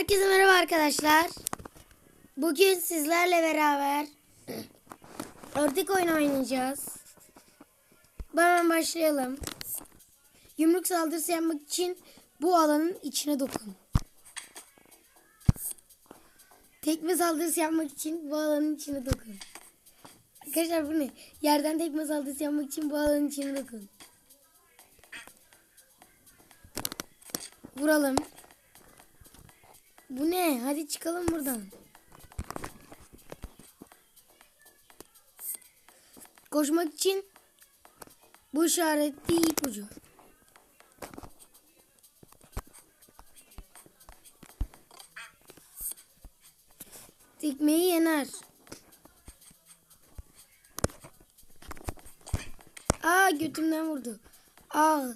Herkese merhaba arkadaşlar. Bugün sizlerle beraber örtük oyunu oynayacağız. Hemen başlayalım. Yumruk saldırısı yapmak için bu alanın içine dokun. Tekme saldırısı yapmak için bu alanın içine dokun. Arkadaşlar bu ne? Yerden tekme saldırısı yapmak için bu alanın içine dokun. Vuralım. Bu ne? Hadi çıkalım buradan. Koşmak için bu işaretli ipucu. Tekmeyi yener. Aa götümden vurdu. Aa.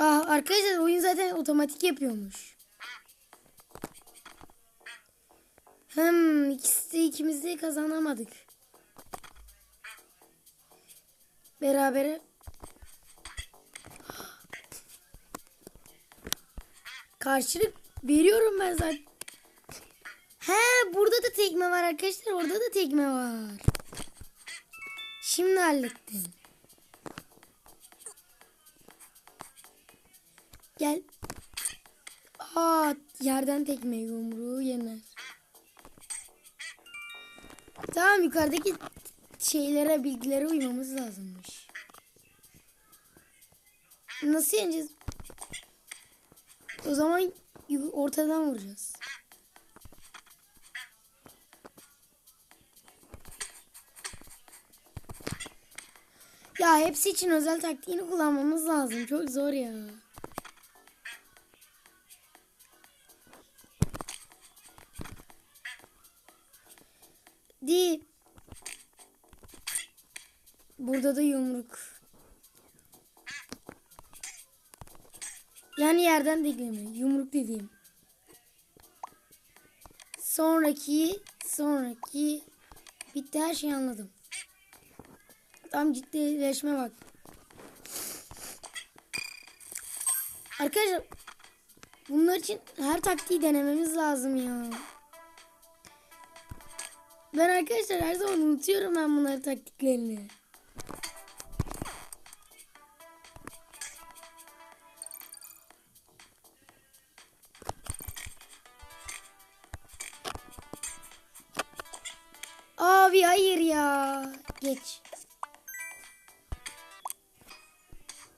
Aa, arkadaşlar oyun zaten otomatik yapıyormuş. Hem ikisi de ikimiz de kazanamadık. Beraber karşılık veriyorum ben zaten. He burada da tekme var arkadaşlar. Orada da tekme var. Şimdi hallettim. Gel. Aa, yerden tekme yumruğu yener. Tamam yukarıdaki şeylere, bilgilere uymamız lazımmış. Nasıl yeneceğiz? O zaman ortadan vuracağız. Ya hepsi için özel taktiğini kullanmamız lazım. Çok zor ya. Değil. Burada da yumruk. Yani yerden tekleme. Yumruk dediğim. Sonraki, sonraki. Bitti her şeyi anladım. Tam ciddileşme bak. Arkadaşlar bunlar için her taktiği denememiz lazım ya. Ben arkadaşlar her zaman unutuyorum ben bunları taktiklerini. Abi hayır ya. Geç.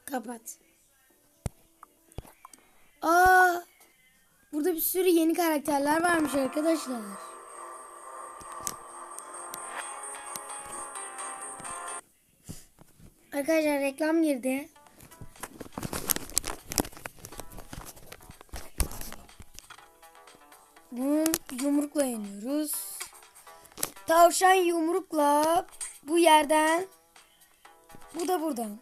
Kapat. Aa, burada bir sürü yeni karakterler varmış arkadaşlar. Arkadaşlar reklam girdi. Bunu yumrukla yeniyoruz. Tavşan yumrukla bu yerden bu da buradan.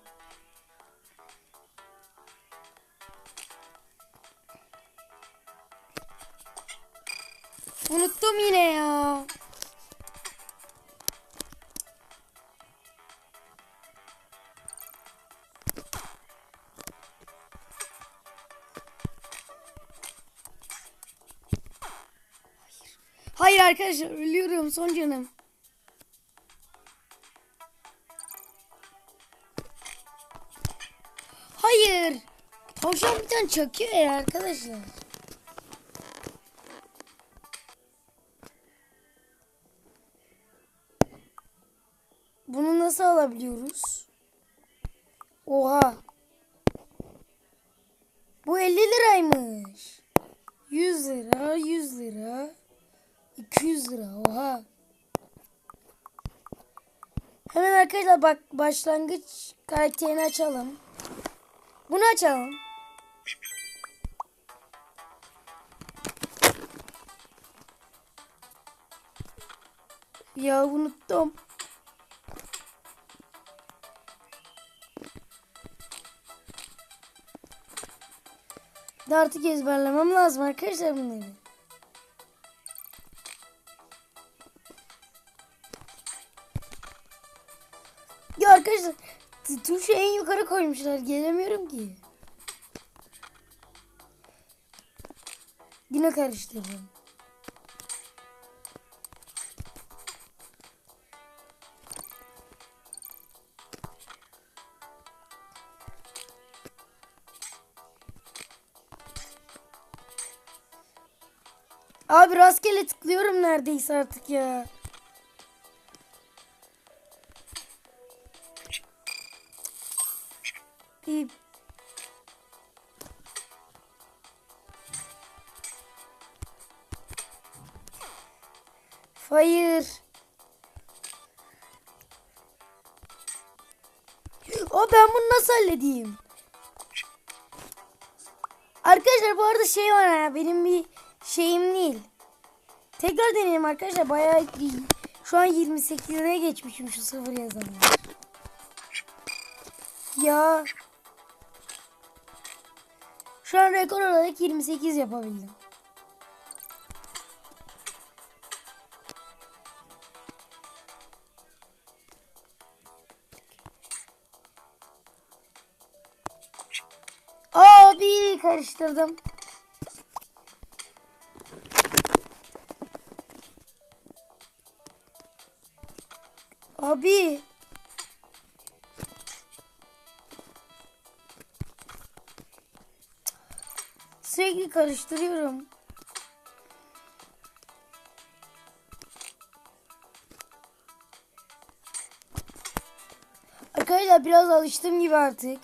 Unuttum yine ya. Arkadaşlar ölüyorum son canım. Hayır. Tavşan bir tane çakıyor ya arkadaşlar. Bunu nasıl alabiliyoruz? Oha. Bu 50 liraymış. 100 lira, 100 lira. 200 lira oha. Hemen arkadaşlar bak başlangıç karakterini açalım. Bunu açalım. Ya unuttum. Artık ezberlemem lazım arkadaşlar bunları. Arkadaşlar tuşu en yukarı koymuşlar. Gelemiyorum ki. Yine karıştırdım. Abi rastgele tıklıyorum neredeyse artık ya. Bir Hayır. O ben bunu nasıl halledeyim? Arkadaşlar bu arada şey var ha benim bir şeyim değil. Tekrar deneyelim arkadaşlar bayağı iyi. Şu an 28'e geçmişim şu sıfır yazanı. Ya. Şu an rekor olarak 28 yapabildim. Abi karıştırdım. Abi. Sürekli karıştırıyorum. Arkadaşlar biraz alıştım gibi artık.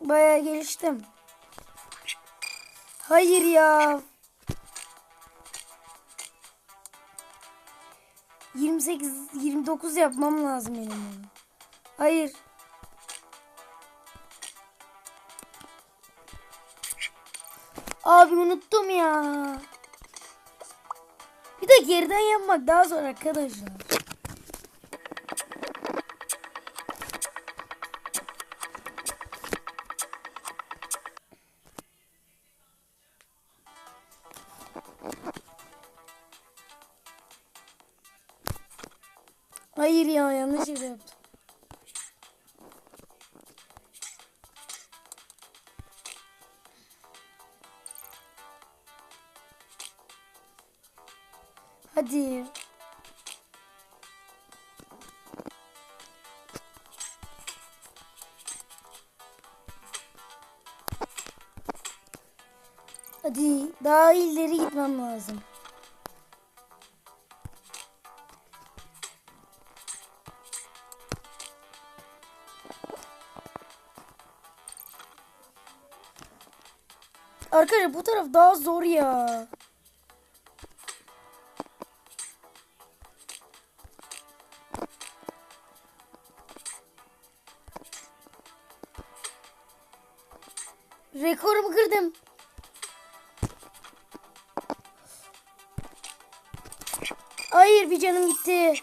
Bayağı geliştim. Hayır ya. 28 29 yapmam lazım benim. Hayır. Abi unuttum ya. Bir de geriden yapmak daha zor arkadaşlar. Hayır ya yanlış yere yaptım. Hadi. Hadi daha ileri gitmem lazım. Arkadaşlar bu taraf daha zor ya. Rekorumu kırdım. Hayır bir canım gitti.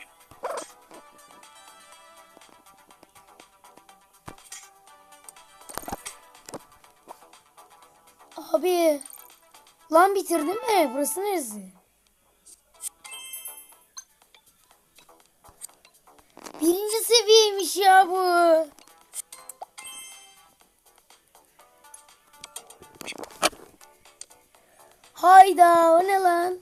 Abi. Lan bitirdin mi? Burası neresi? Birinci seviyeymiş ya bu. Hayda o ne lan?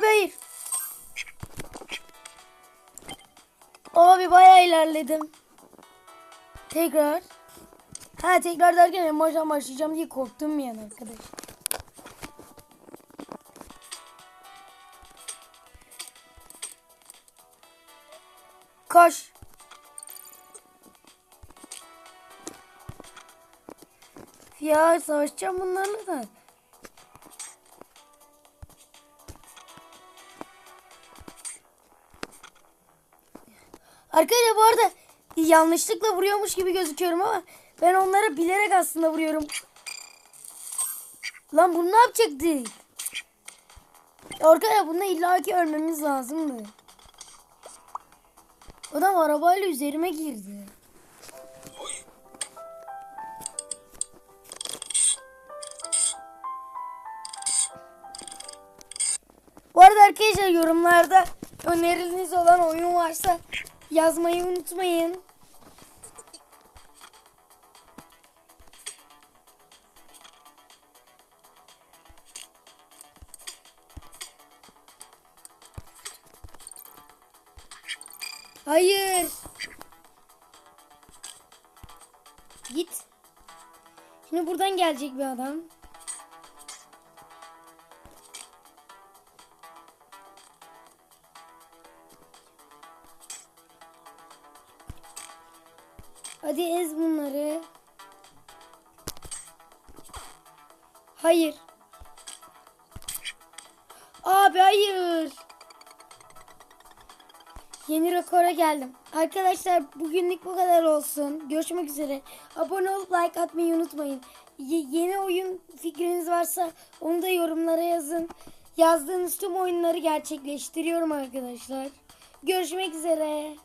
Abi hayır. Abi bayağı ilerledim. Tekrar. Ha tekrar derken en başlayacağım diye korktum yani arkadaş. Koş. Ya savaşacağım bunlarla da. Arkadaşlar bu arada yanlışlıkla vuruyormuş gibi gözüküyorum ama ben onlara bilerek aslında vuruyorum. Lan bunu ne yapacaktık? Arkadaşlar bunda illaki ölmemiz lazım mı? Adam arabayla üzerime girdi. Bu arada arkadaşlar yorumlarda öneriniz olan oyun varsa yazmayı unutmayın. Hayır. Git. Şimdi buradan gelecek bir adam. Hadi ez bunları. Hayır. Abi hayır. Yeni rekora geldim. Arkadaşlar bugünlük bu kadar olsun. Görüşmek üzere. Abone olup like atmayı unutmayın. Ye- yeni oyun fikriniz varsa onu da yorumlara yazın. Yazdığınız tüm oyunları gerçekleştiriyorum arkadaşlar. Görüşmek üzere.